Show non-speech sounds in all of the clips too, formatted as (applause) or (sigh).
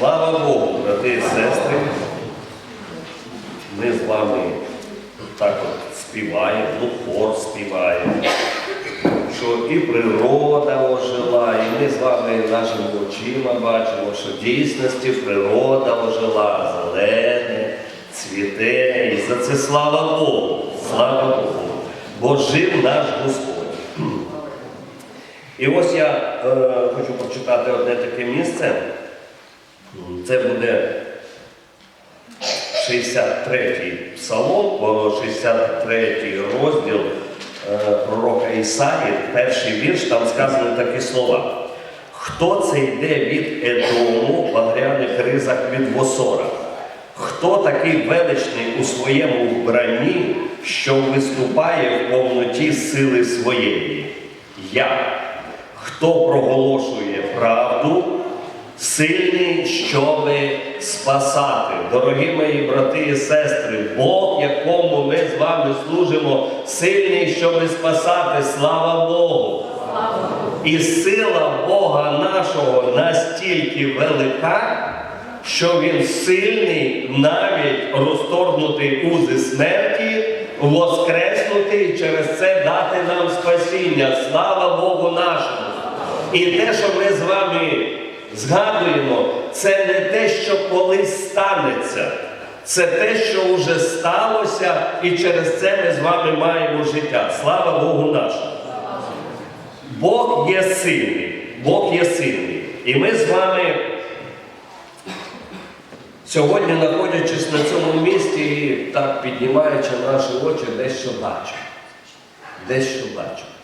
Слава Богу, брати і сестри. Ми з вами так от співаємо, ну хор співає, що і природа ожила, і ми з вами нашими очима бачимо, що в дійсності природа ожила, зелене, цвіте. І за це слава Богу, слава Богу. Бо жив наш Господь. (clears throat) І ось я е, хочу прочитати одне таке місце. Це буде 63-й псалом, 63-й розділ е, пророка Ісаї, перший вірш, там сказані такі слова. Хто це йде від Едому в багряних ризах від Восора? Хто такий величний у своєму вбранні, що виступає в повноті сили своєї? Я. Хто проголошує правду, сильний, щоби спасати. Дорогі мої брати і сестри, Бог, якому ми з вами служимо, сильний, щоби спасати. Слава Богу! І сила Бога нашого настільки велика, що Він сильний навіть розторгнути узи смерті, воскреснути і через це дати нам спасіння. Слава Богу нашому! І те, що ми з вами згадуємо, це не те, що колись станеться. Це те, що вже сталося, і через це ми з вами маємо життя. Слава Богу нашому! Бог є сильний, Бог є сильний. І ми з вами сьогодні, знаходячись на цьому місці, і так піднімаючи наші очі, дещо бачимо. Дещо бачимо.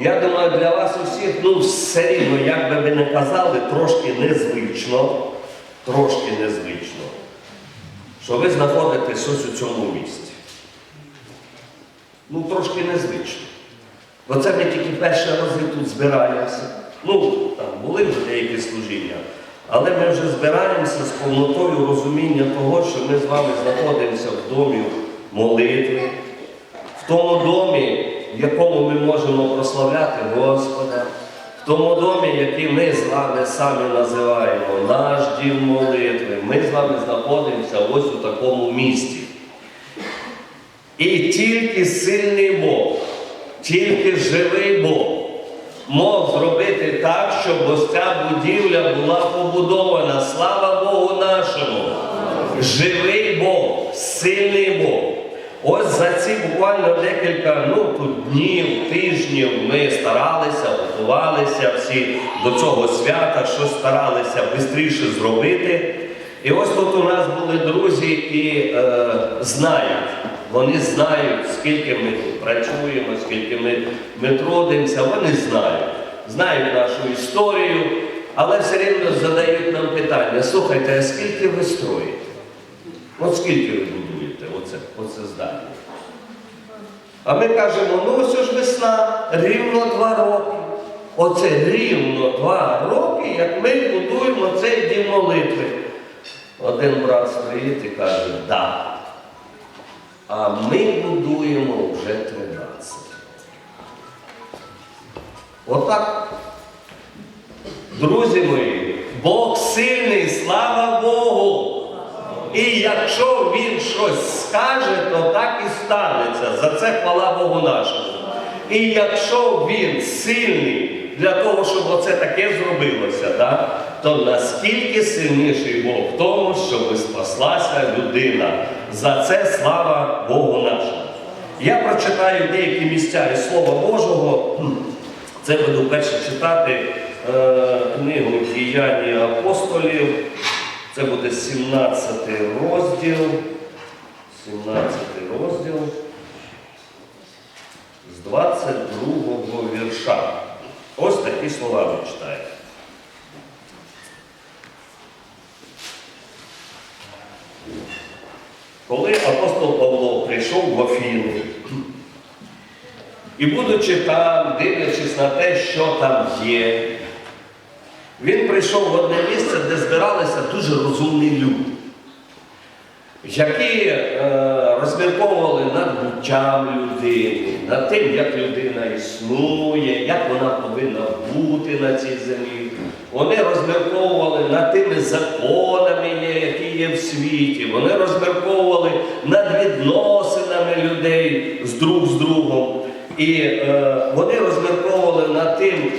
Я думаю, для вас усіх, ну, все рівно, як би ви не казали, трошки незвично, трошки незвично, що ви знаходитесь ось у цьому місці. Ну, трошки незвично. Бо це ми тільки перші рази тут збираємося. Ну, там були вже деякі служіння, але ми вже збираємося з повнотою розуміння того, що ми з вами знаходимося в домі молитви, в тому домі, в якому ми можемо прославляти Господа, в тому домі, який ми з вами самі називаємо наш дім молитви. Ми з вами знаходимося ось у такому місті. І тільки сильний Бог, тільки живий Бог мог зробити так, щоб ось ця будівля була побудована. Слава Богу нашому! Живий Бог, сильний Бог. Ось за ці буквально декілька ну, тут днів, тижнів ми старалися, готувалися всі до цього свята, щось старалися швидше зробити. І ось тут у нас були друзі і е, знають, вони знають, скільки ми тут працюємо, скільки ми, ми трудимося, вони знають, знають нашу історію, але все рівно задають нам питання, слухайте, а скільки ви строїте? От скільки ви будуєте оце, оце здання? А ми кажемо, ну ось ж весна, рівно два роки. Оце рівно два роки, як ми будуємо цей дім молитви. Один брат стоїть і каже, да. А ми будуємо вже 13. Отак. Друзі мої, Бог сильний, слава Богу! І якщо він щось скаже, то так і станеться. За це хвала Богу нашому. І якщо він сильний для того, щоб оце таке зробилося, да, то наскільки сильніший Бог в тому, щоб спаслася людина. За це слава Богу нашому. Я прочитаю деякі місця із Слова Божого. Це буду перше читати е, книгу Діяння апостолів. Це буде 17 розділ. 17 розділ з 22 вірша. Ось такі слова ми читаємо. Коли апостол Павло прийшов в Афіни, і будучи там, дивлячись на те, що там є, він прийшов в одне місце, де збиралися дуже розумні люди, які е, розмірковували над буттям людини, над тим, як людина існує, як вона повинна бути на цій землі. Вони розмірковували над тими законами, які є в світі. Вони розмірковували над відносинами людей з друг з другом. І е, вони розмірковували над тим,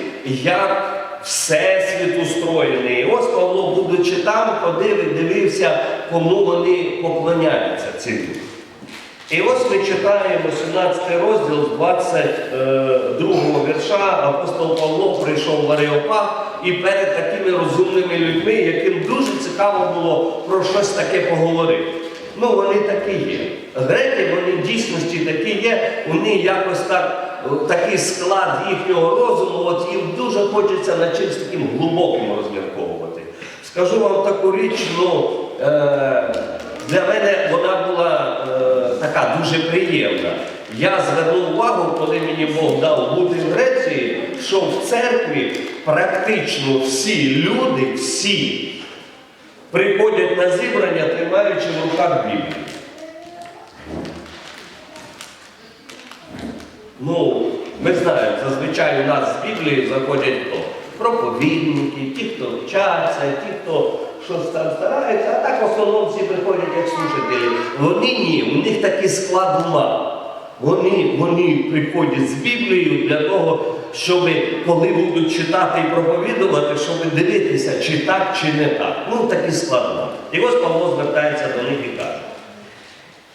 як Всесвіт устроєний. І ось Павло, будучи там, ходив і дивився, кому вони поклоняються ці. І ось ми читаємо 17 розділ 22 вірша. Апостол Павло прийшов в Ареопаг і перед такими розумними людьми, яким дуже цікаво було про щось таке поговорити. Ну, вони такі є. Греки, вони в дійсності такі є, вони якось так, такий склад їхнього розуму, от їм дуже хочеться над чимось таким глибоким розмірковувати. Скажу вам таку річ, ну, е, для мене вона була е, така дуже приємна. Я звернув увагу, коли мені Бог дав бути в Греції, що в церкві практично всі люди, всі приходять на зібрання, тримаючи в руках Біблію. Ну, ми знаємо, зазвичай у нас з Біблії заходять хто? Проповідники, ті, хто вчаться, ті, хто щось там старається, а так в приходять як слушателі. Вони ні, у них такий склад ума. Вони, вони приходять з Біблією для того, щоб коли будуть читати і проповідувати, щоб дивитися, чи так, чи не так. Ну, такий склад. І ось Павло звертається до них і каже.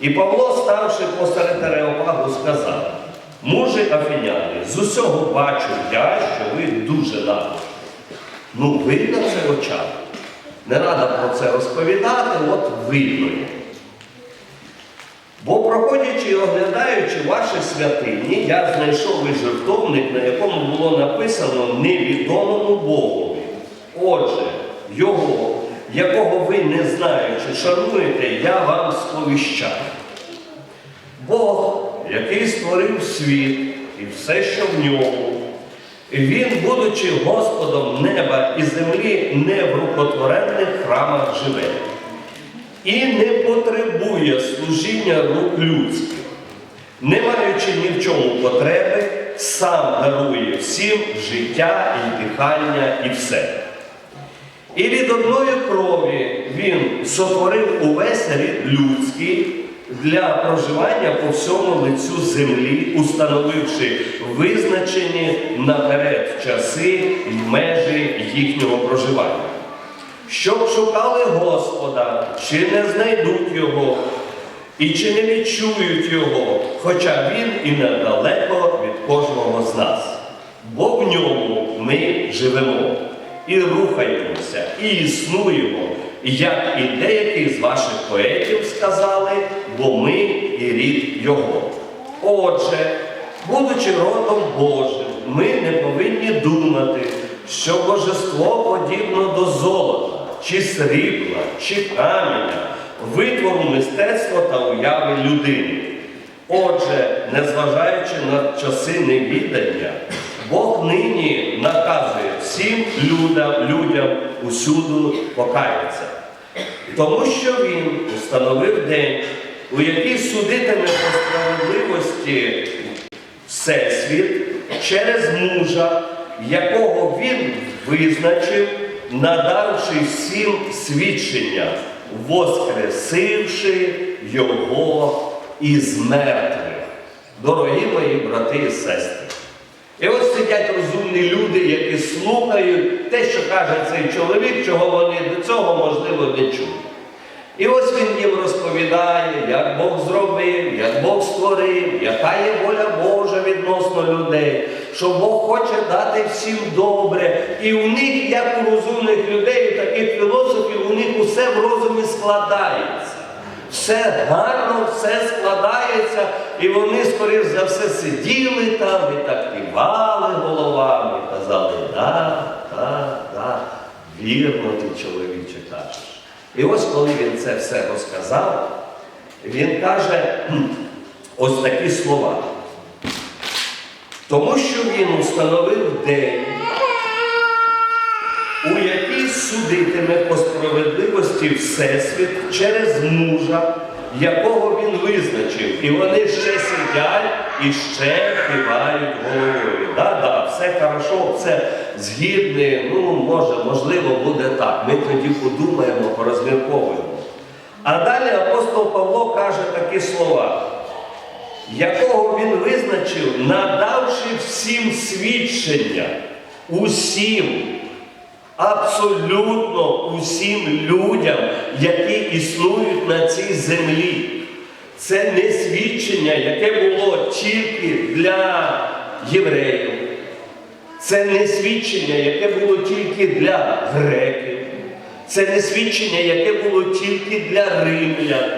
І Павло, ставши посеред Ареопагу, сказав, мужи афіняни, з усього бачу я, що ви дуже набожні. Ну, видно це очам. Не рада про це розповідати, от видно. Бо проходячи і оглядаючи ваші святині, я знайшов і жертовник, на якому було написано невідомому Богові. Отже, його, якого ви не знаючи, шануєте, я вам сповіщаю. Бог, який створив світ і все, що в ньому, він, будучи Господом неба і землі, не в рукотворенних храмах живе. І не потребує служіння рук людських, не маючи ні в чому потреби, сам дарує всім життя і дихання і все. І від одної крові він сотворив увесь рід людський для проживання по всьому лицю землі, установивши визначені наперед часи і межі їхнього проживання. Щоб шукали Господа, чи не знайдуть Його, і чи не відчують Його, хоча Він і недалеко від кожного з нас. Бо в ньому ми живемо і рухаємося, і існуємо, як і деякі з ваших поетів сказали, бо ми і рід Його. Отже, будучи родом Божим, ми не повинні думати, що божество подібно до золота, чи срібла, чи каменя, витвору мистецтва та уяви людини. Отже, незважаючи на часи невідання, Бог нині наказує всім людям, людям усюди покаятися. Тому що Він установив день, у який судитиме по справедливості Всесвіт через мужа, якого він визначив, надавши всім свідчення, воскресивши його із мертвих. Дорогі мої брати і сестри. І ось сидять розумні люди, які слухають те, що каже цей чоловік, чого вони до цього, можливо, не чули. І ось він їм розповідає, як Бог зробив, як Бог створив, яка є воля Божа відносно людей, що Бог хоче дати всім добре. І у них, як у розумних людей, таких філософів, у них усе в розумі складається. Все гарно, все складається, і вони, скоріш за все, сиділи там і так кивали головами, казали, да, да, да, вірно ти, чоловіче, кажеш. І ось коли він це все розказав, він каже ось такі слова. Тому що він установив день, у який судитиме по справедливості Всесвіт через мужа, якого він визначив. І вони ще сидять і ще кивають головою. Да-да, все хорошо, все згідне, ну, може, можливо, буде так. Ми тоді подумаємо, порозмірковуємо. А далі апостол Павло каже такі слова, якого він визначив, надавши всім свідчення, усім, абсолютно усім людям, які існують на цій землі. Це не свідчення, яке було тільки для євреїв. Це не свідчення, яке було тільки для греків. Це не свідчення, яке було тільки для римлян.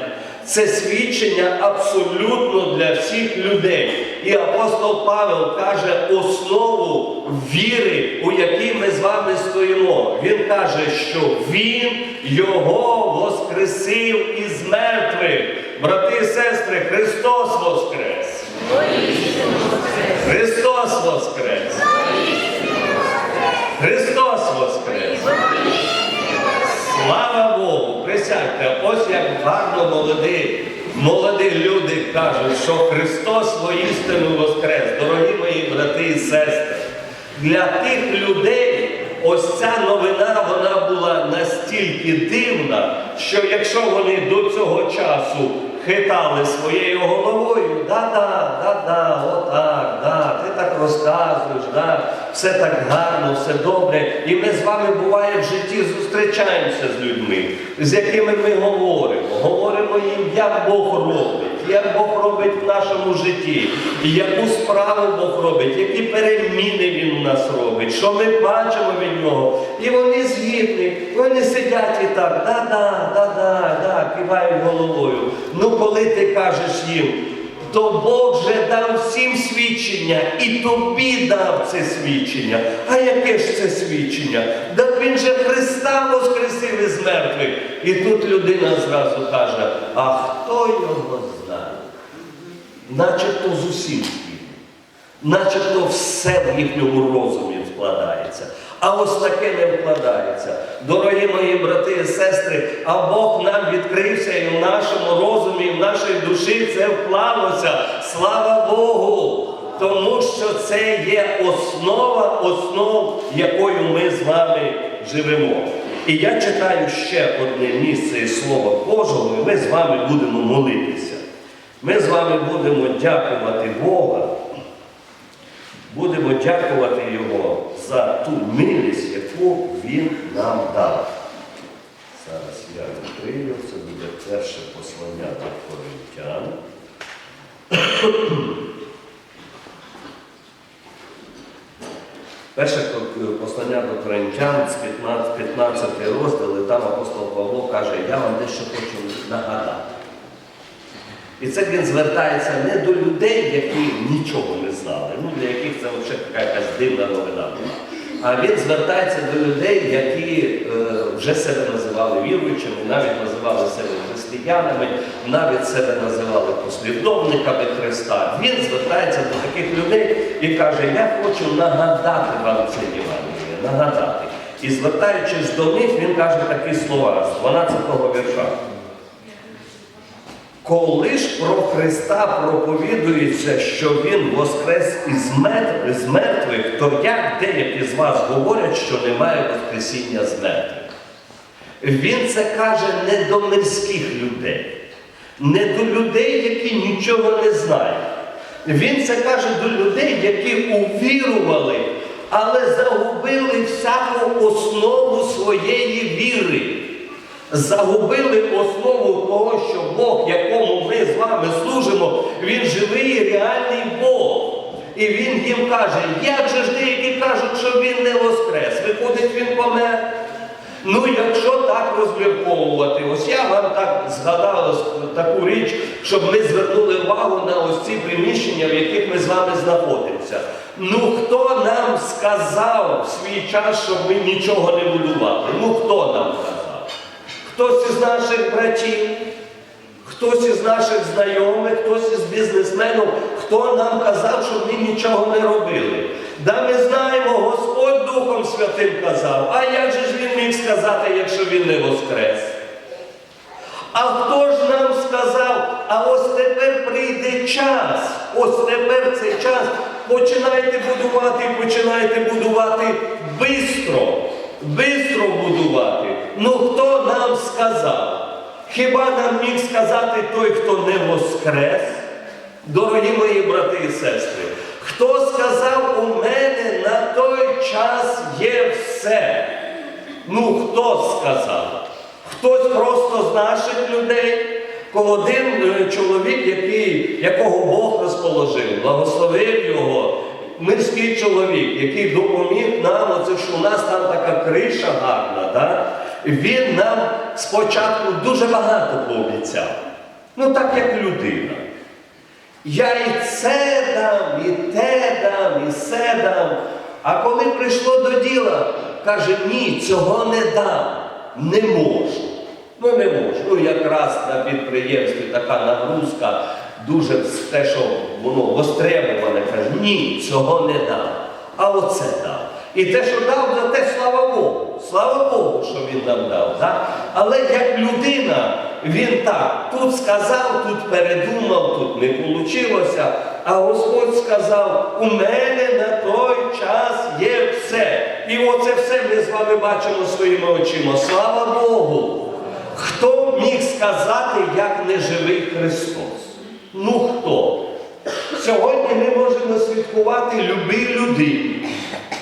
Це свідчення абсолютно для всіх людей. І апостол Павел каже основу віри, у якій ми з вами стоїмо. Він каже, що Він його воскресив із мертвих. Брати і сестри, Христос воскрес! Христос воскрес! Христос воскрес! Слава Богу! Присядьте, ось як гарно молоді, молоді люди кажуть, що Христос воістину воскрес. Дорогі мої брати і сестри, для тих людей ось ця новина вона була настільки дивна, що якщо вони до цього часу хитали своєю головою, да-да, да-да, отак, да, ти так розказуєш, да, все так гарно, все добре. І ми з вами буває в житті зустрічаємося з людьми, з якими ми говоримо. Говоримо їм, як Бог робить, як Бог робить в нашому житті, яку справу Бог робить, які переміни Він у нас робить, що ми бачимо від нього. І вони згідні, вони сидять і так, да-да, да-да, да, кивають головою. Ну, коли ти кажеш їм, то Бог же дав всім свідчення, і тобі дав це свідчення. А яке ж це свідчення? Так він же Христа воскресив із мертвих. І тут людина зразу каже, а хто його знає? Начебто з усім світом. Начебто все в їхньому розумі вкладається. А ось таке не вкладається. Дорогі мої брати і сестри, а Бог нам відкрився і в нашому розумі, і в нашій душі це вклалося. Слава Богу! Тому що це є основа основ, якою ми з вами живемо. І я читаю ще одне місце із Слова Божого, і ми з вами будемо молитися. Ми з вами будемо дякувати Бога будемо дякувати Його за ту милість, яку Він нам дав. Зараз я відкрию, це буде перше послання до Коринтян. (clears throat) Перше послання до Коринтян з 15, 15 розділ, і там апостол Павло каже, я вам дещо хочу нагадати. І це він звертається не до людей, які нічого не знали, ну для яких це взагалі така якась дивна новина була. А він звертається до людей, які е, вже себе називали віруючими, навіть називали себе християнами, навіть себе називали послідовниками Христа. Він звертається до таких людей і каже, я хочу нагадати вам це Євангеліє, нагадати. І звертаючись до них, він каже такі слова з 12-го вірша. Коли ж про Христа проповідується, що Він воскрес із мертвих, то як деякі з вас говорять, що немає Воскресіння з мертвих? Він це каже не до мирських людей, не до людей, які нічого не знають. Він це каже до людей, які увірували, але загубили всяку основу своєї віри загубили основу того, що Бог, якому ми з вами служимо, Він живий реальний Бог. І він їм каже, як же ж деякі кажуть, що він не воскрес, виходить, він помер. Ну, якщо так розмірковувати, ось я вам так згадав таку річ, щоб ми звернули увагу на ось ці приміщення, в яких ми з вами знаходимося. Ну хто нам сказав в свій час, щоб ми нічого не будували? Ну хто нам? Хтось із наших братів, хтось із наших знайомих, хтось із бізнесменів, хто нам казав, щоб ми нічого не робили. Да ми знаємо, Господь Духом Святим казав, а як же ж він міг сказати, якщо він не воскрес? А хто ж нам сказав, а ось тепер прийде час, ось тепер цей час, починайте будувати, починайте будувати бистро, бистро будувати. Ну хто нам сказав? Хіба нам міг сказати той, хто не воскрес? Дорогі мої брати і сестри, хто сказав, у мене на той час є все? Ну, хто сказав? Хтось просто з наших людей, Ко- один е, чоловік, який, мирський чоловік, який допоміг нам, оце що у нас там така криша гарна, да? він нам спочатку дуже багато пообіцяв. Ну так як людина. Я і це дам, і те дам, і все дам. А коли прийшло до діла, каже, ні, цього не дам, не можу. Ну не можу. Ну якраз на підприємстві така нагрузка, дуже те, що воно востребоване, каже, ні, цього не дам. А оце дав. І те, що дав, за те, слава Богу. Слава Богу, що він нам дав. Так? Але як людина, він так, тут сказав, тут передумав, тут не вийшло. А Господь сказав, у мене на той час є все. І оце все ми з вами бачимо своїми очима. Слава Богу! Хто міг сказати, як не живий Христос? Ну хто? Сьогодні ми можемо святкувати любій людині.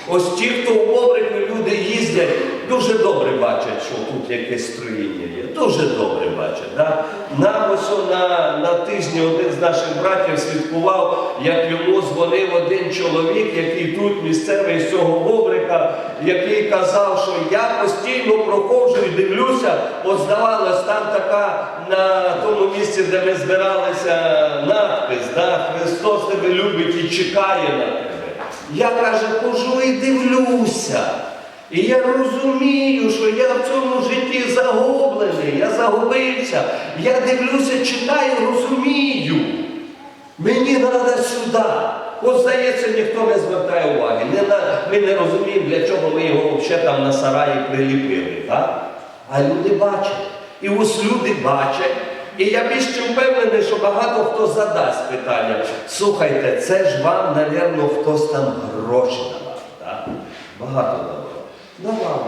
Ось ті, хто в Бобрику люди їздять, дуже добре бачать, що тут якесь строїння є. Дуже добре бачать. Да? Нам ось на, на тижні один з наших братів святкував, як йому дзвонив один чоловік, який тут місцевий з цього Бобрика, який казав, що я постійно проходжу і дивлюся, от здавалось, там така на тому місці, де ми збиралися, надпис, да? Христос тебе любить і чекає на тебе. Я каже, хожу і дивлюся. І я розумію, що я в цьому житті загублений, я загубився. Я дивлюся, читаю, розумію. Мені треба сюди. От здається, ніхто не звертає уваги. Ми не розуміємо, для чого ми його взагалі там на сараї приліпили. Так? А люди бачать. І ось люди бачать. І я більш чим впевнений, що багато хто задасть питання. Слухайте, це ж вам, напевно, хтось там гроші давав. Так? Багато давав. Давали.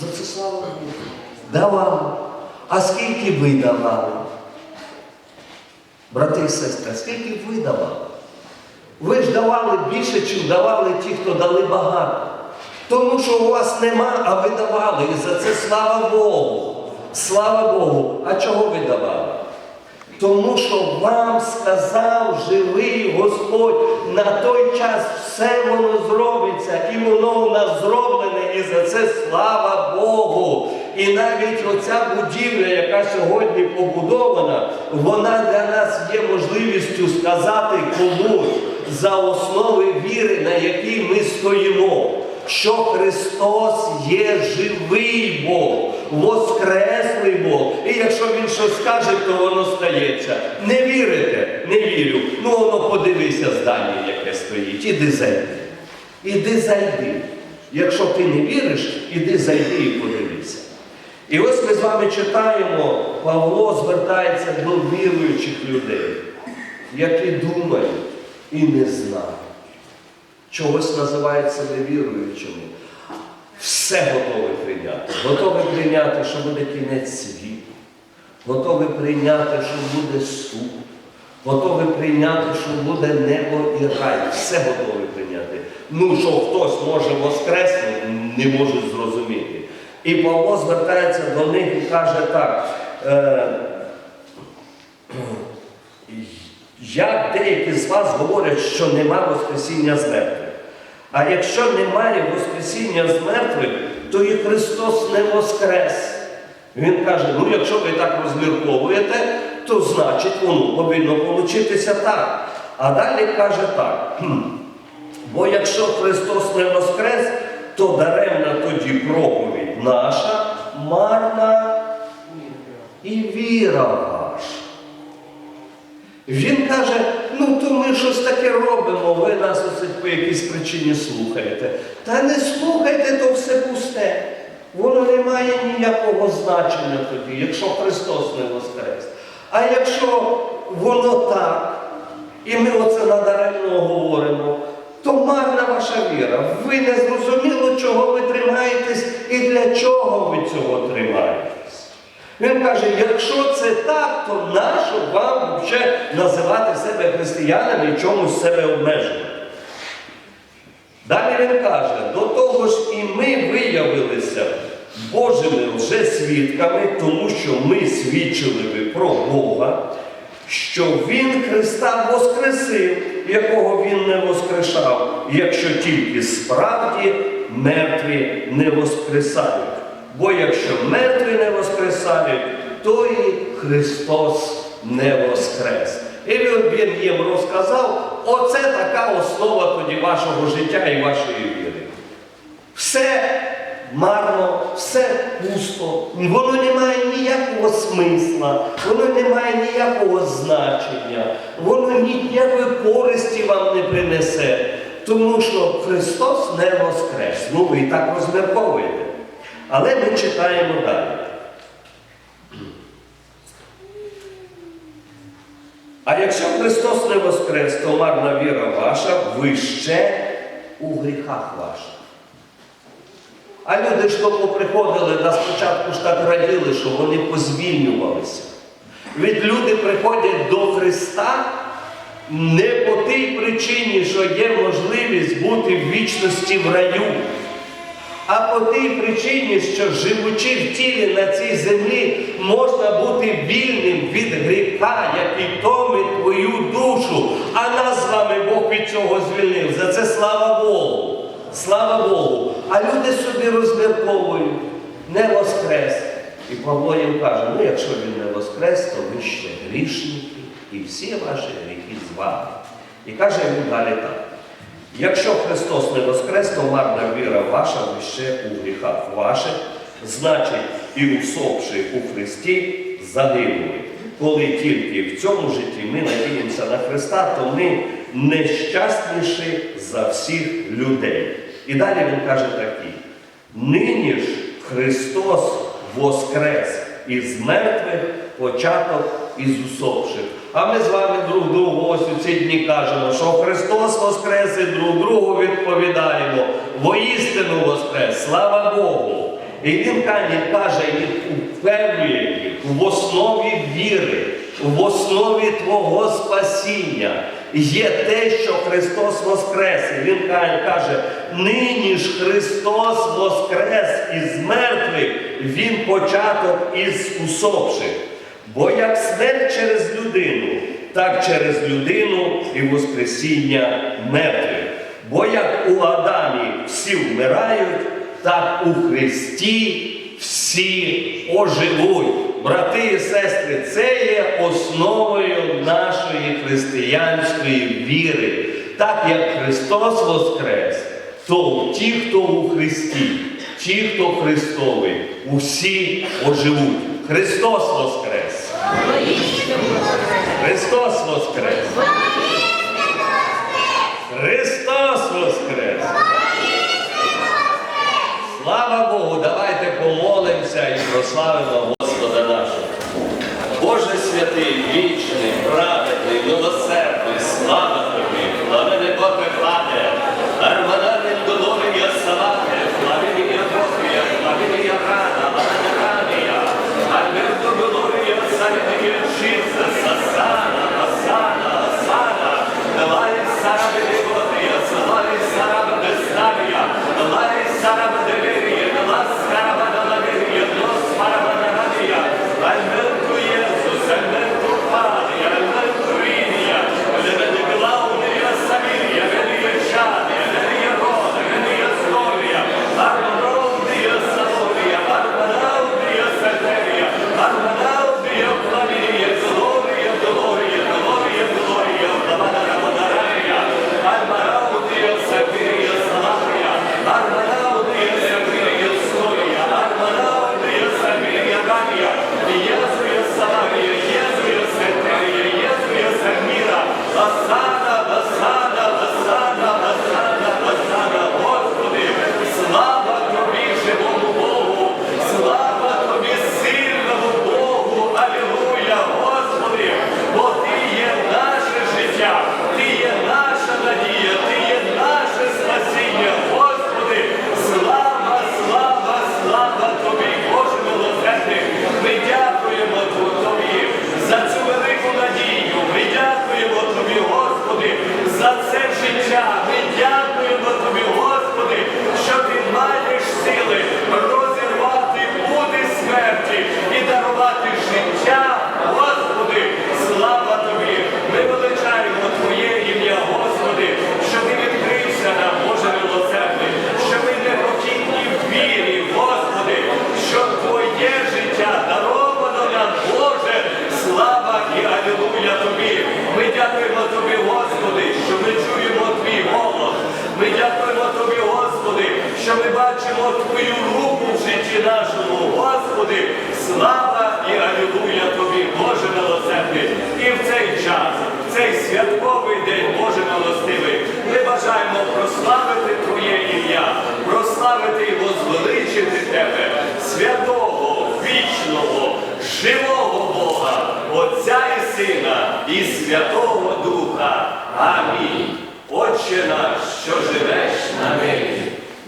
За це слава Богу. Давали. А скільки ви давали? Брати і сестри, скільки ви давали? Ви ж давали більше, ніж давали ті, хто дали багато. Тому що у вас нема, а ви давали. І за це слава Богу. Слава Богу. А чого ви давали? Тому що вам сказав живий Господь, на той час все воно зробиться, і воно у нас зроблене, і за це слава Богу. І навіть оця будівля, яка сьогодні побудована, вона для нас є можливістю сказати комусь за основи віри, на якій ми стоїмо, що Христос є живий Бог, воскреслий Бог. І якщо Він щось скаже, то воно стається. Не вірите? Не вірю. Ну воно подивися здання, яке стоїть. Іди зайди. Іди зайди. Якщо ти не віриш, іди зайди і подивися. І ось ми з вами читаємо, Павло звертається до віруючих людей, які думають і не знають. Чогось називають себе віруючими. Все готові прийняти. Готові прийняти, що буде кінець світу. Готові прийняти, що буде суд. Готові прийняти, що буде небо і рай. Все готові прийняти. Ну, що хтось може воскреснути, не можуть зрозуміти. І Павло звертається до них і каже так. Е, як деякі з вас говорять, що нема Воскресіння з мертвих. А якщо немає Воскресіння з мертвих, то і Христос не воскрес. Він каже, ну якщо ви так розмірковуєте, то значить воно повинно получитися так. А далі каже так. Бо якщо Христос не воскрес, то даремна тоді проповідь наша, марна і віра. Він каже, ну то ми щось таке робимо, ви нас оце по якійсь причині слухаєте. Та не слухайте, то все пусте. Воно не має ніякого значення тоді, якщо Христос не воскрес. А якщо воно так, і ми оце надаремно говоримо, то марна ваша віра. Ви не зрозуміло, чого ви тримаєтесь і для чого ви цього тримаєтесь. Він каже, якщо це так, то нащо вам ще називати себе християнами і чомусь себе обмежувати? Далі він каже, до того ж і ми виявилися Божими лжесвідками, тому що ми свідчили би про Бога, що Він Христа воскресив, якого Він не воскрешав, якщо тільки справді мертві не воскресають. Бо якщо мертві не воскресають, то і Христос не воскрес. І він їм розказав, оце така основа тоді вашого життя і вашої віри. Все марно, все пусто, воно не має ніякого смисла, воно не має ніякого значення, воно ніякої користі вам не принесе, тому що Христос не воскрес. Ну, ви і так розмірковуєте. Але ми читаємо далі. А якщо Христос не воскрес, то марна віра ваша, ви ще у гріхах ваших. А люди ж тому приходили, да спочатку ж так раділи, що вони позвільнювалися. Від люди приходять до Христа не по тій причині, що є можливість бути в вічності в раю, а по тій причині, що живучи в тілі на цій землі, можна бути вільним від гріха, який томить твою душу. А нас з вами Бог від цього звільнив. За це слава Богу. Слава Богу. А люди собі розмірковують, не воскрес. І Павло їм каже, ну якщо він не воскрес, то ви ще грішники, і всі ваші гріхи з вами. І каже він далі так. Якщо Христос не воскрес, то марна віра ваша ще у гріхах ваших, значить, і усопши у Христі, загинули. Коли тільки в цьому житті ми надіємося на Христа, то ми нещасніші за всіх людей. І далі він каже такі: нині ж Христос воскрес із мертвих початок із усопших. А ми з вами друг другу ось у ці дні кажемо, що Христос воскрес і друг другу відповідаємо. Воістину воскрес, слава Богу! І він каже, каже і упевнює їх в основі віри, в основі Твого спасіння є те, що Христос воскрес. І Він каже, нині ж Христос воскрес із мертвих, Він початок із усопших. Бо як смерть через людину, так через людину і воскресіння мертвих. Бо як у Адамі всі вмирають, так у Христі всі оживуть. Брати і сестри, це є основою нашої християнської віри. Так як Христос воскрес, то ті, хто у Христі, ті, хто Христовий, усі оживуть. Христос воскрес! Христос воскрес! Христос воскрес! Слава Богу, давайте помолимося і прославимо Господа нашого. Боже святий, вічний, праведний, милосердний, слава Jesus, що ми бачимо Твою руку в житті нашому, Господи, слава і алілуя Тобі, Боже милосердний. І в цей час, в цей святковий день, Боже милостивий, ми бажаємо прославити Твоє ім'я, прославити і возвеличити Тебе, святого, вічного, живого Бога, Отця і Сина, і Святого Духа. Амінь. Отче наш, що живеш на небі